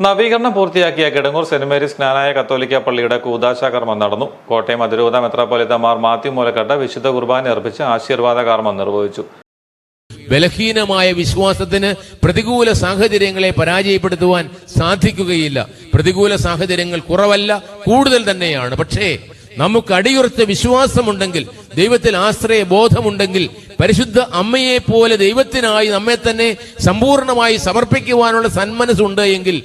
നവീകരണം പൂർത്തിയാക്കിയ Kidangoor saint Mary's ജ്ഞാനായ കത്തോലിക്ക പള്ളിയുടെ കൂതാശാകർമ്മം നടന്നു. കോട്ടയം അതിരൂപത മെത്രാപ്പൊലിത്തമാർ മാത്യു മൂലക്കട്ട വിശുദ്ധ കുർബാന അർപ്പിച്ച് ആശീർവാദ കർമ്മം നിർവഹിച്ചു. ബലഹീനമായ വിശ്വാസത്തിന് പ്രതികൂല സാഹചര്യങ്ങളെ പരാജയപ്പെടുത്തുവാൻ സാധിക്കുകയില്ല. പ്രതികൂല സാഹചര്യങ്ങൾ കുറവല്ല കൂടുതൽ തന്നെയാണ്. പക്ഷേ നമുക്ക് അടിയുറച്ച വിശ്വാസമുണ്ടെങ്കിൽ ദൈവത്തിൽ ആശ്രയ ബോധമുണ്ടെങ്കിൽ പരിശുദ്ധ അമ്മയെ പോലെ ദൈവത്തിനായി നമ്മെ തന്നെ സമ്പൂർണമായി സമർപ്പിക്കുവാനുള്ള സന്മനസ്സുണ്ട് എങ്കിൽ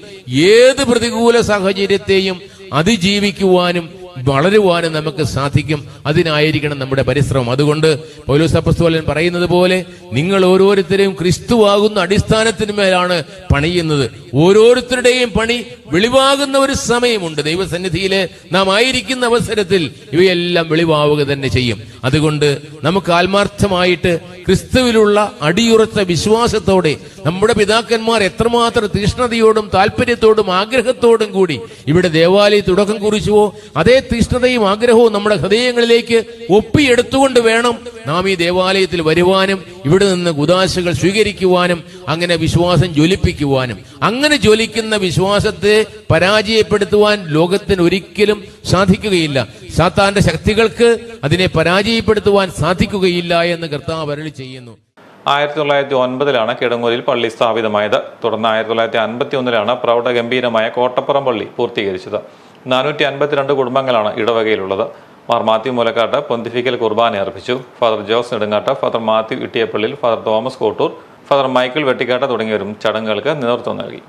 ഏത് പ്രതികൂല സാഹചര്യത്തെയും അതിജീവിക്കുവാനും വളരുവാനും നമുക്ക് സാധിക്കും. അതിനായിരിക്കണം നമ്മുടെ പരിശ്രമം. അതുകൊണ്ട് പൗലോസ് അപ്പസ്തോലൻ പറയുന്നത് പോലെ നിങ്ങൾ ഓരോരുത്തരെയും ക്രിസ്തുവാകുന്ന അടിസ്ഥാനത്തിന് മേലാണ് പണിയുന്നത്. ഓരോരുത്തരുടെയും പണി വെളിവാകുന്ന ഒരു സമയമുണ്ട്. ദൈവസന്നിധിയിൽ നാം ആയിരിക്കുന്ന അവസരത്തിൽ ഇവയെല്ലാം വെളിവാവുക തന്നെ ചെയ്യും. അതുകൊണ്ട് നമുക്ക് ആത്മാർത്ഥമായിട്ട് ക്രിസ്തുവിലുള്ള അടിയുറച്ച വിശ്വാസത്തോടെ നമ്മുടെ പിതാക്കന്മാർ എത്രമാത്രം തീഷ്ണതയോടും താല്പര്യത്തോടും ആഗ്രഹത്തോടും കൂടി ഇവിടെ ദേവാലയ തുടക്കം കുറിച്ചുവോ അതേ തീഷ്ണതയും ആഗ്രഹവും നമ്മുടെ ഹൃദയങ്ങളിലേക്ക് ഒപ്പിയെടുത്തുകൊണ്ട് വേണം നാം ഈ ദേവാലയത്തിൽ വരുവാനും ഇവിടെ നിന്ന് കുദാശകൾ സ്വീകരിക്കുവാനും അങ്ങനെ വിശ്വാസം ജ്വലിപ്പിക്കുവാനും അങ്ങനെ ജ്വലിക്കുന്ന വിശ്വാസത്തെ പരാജയപ്പെടുത്തുവാൻ ലോകത്തിന് ഒരിക്കലും സാധിക്കുകയില്ല. സാത്താന്റെ ശക്തികൾക്ക് അതിനെ പരാജയപ്പെടുത്തുവാൻ സാധിക്കുകയില്ല എന്ന് കർത്താവ് അരളി ചെയ്യുന്നു. ആയിരത്തി തൊള്ളായിരത്തി ഒൻപതിലാണ് കിടങ്ങൂരിൽ പള്ളി സ്ഥാപിതമായത്. തുടർന്ന് ആയിരത്തി തൊള്ളായിരത്തി അൻപത്തി ഒന്നിലാണ് പ്രൗഢഗംഭീരമായ കോട്ടപ്പുറം പള്ളി പൂർത്തീകരിച്ചത്. നാനൂറ്റി അൻപത്തിരണ്ട് കുടുംബങ്ങളാണ് ഇടവകയിലുള്ളത്. മാർ മാത്യു മൂലക്കാട്ട് പൊന്തിഫിക്കൽ കുർബാന അർപ്പിച്ചു. Father Jose Nedungatt father Mathew Ittiyappallil father Thomas Kottoor father Michael Vettikkatt തുടങ്ങിയവരും ചടങ്ങുകൾക്ക് നേതൃത്വം നൽകി.